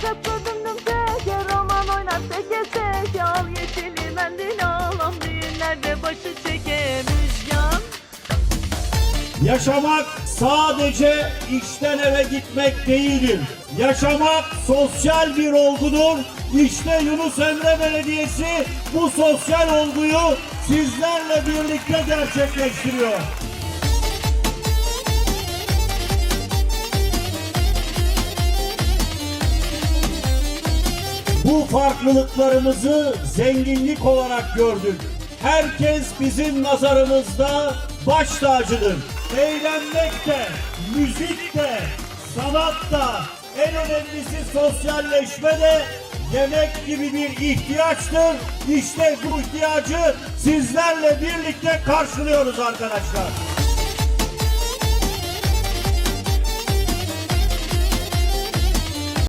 Sokakta dım roman oynar teke teke Al yeşili mendil alam düğünlerde başı çeke Müjgan Yaşamak sadece işten eve gitmek değildir. Yaşamak sosyal bir olgudur. İşte Yunus Emre Belediyesi bu sosyal olguyu sizlerle birlikte gerçekleştiriyor. Bu farklılıklarımızı zenginlik olarak gördük. Herkes bizim nazarımızda baş tacıdır. Eğlenmek de, müzik de, sanat da, en önemlisi sosyalleşme de yemek gibi bir ihtiyaçtır. İşte bu ihtiyacı sizlerle birlikte karşılıyoruz arkadaşlar.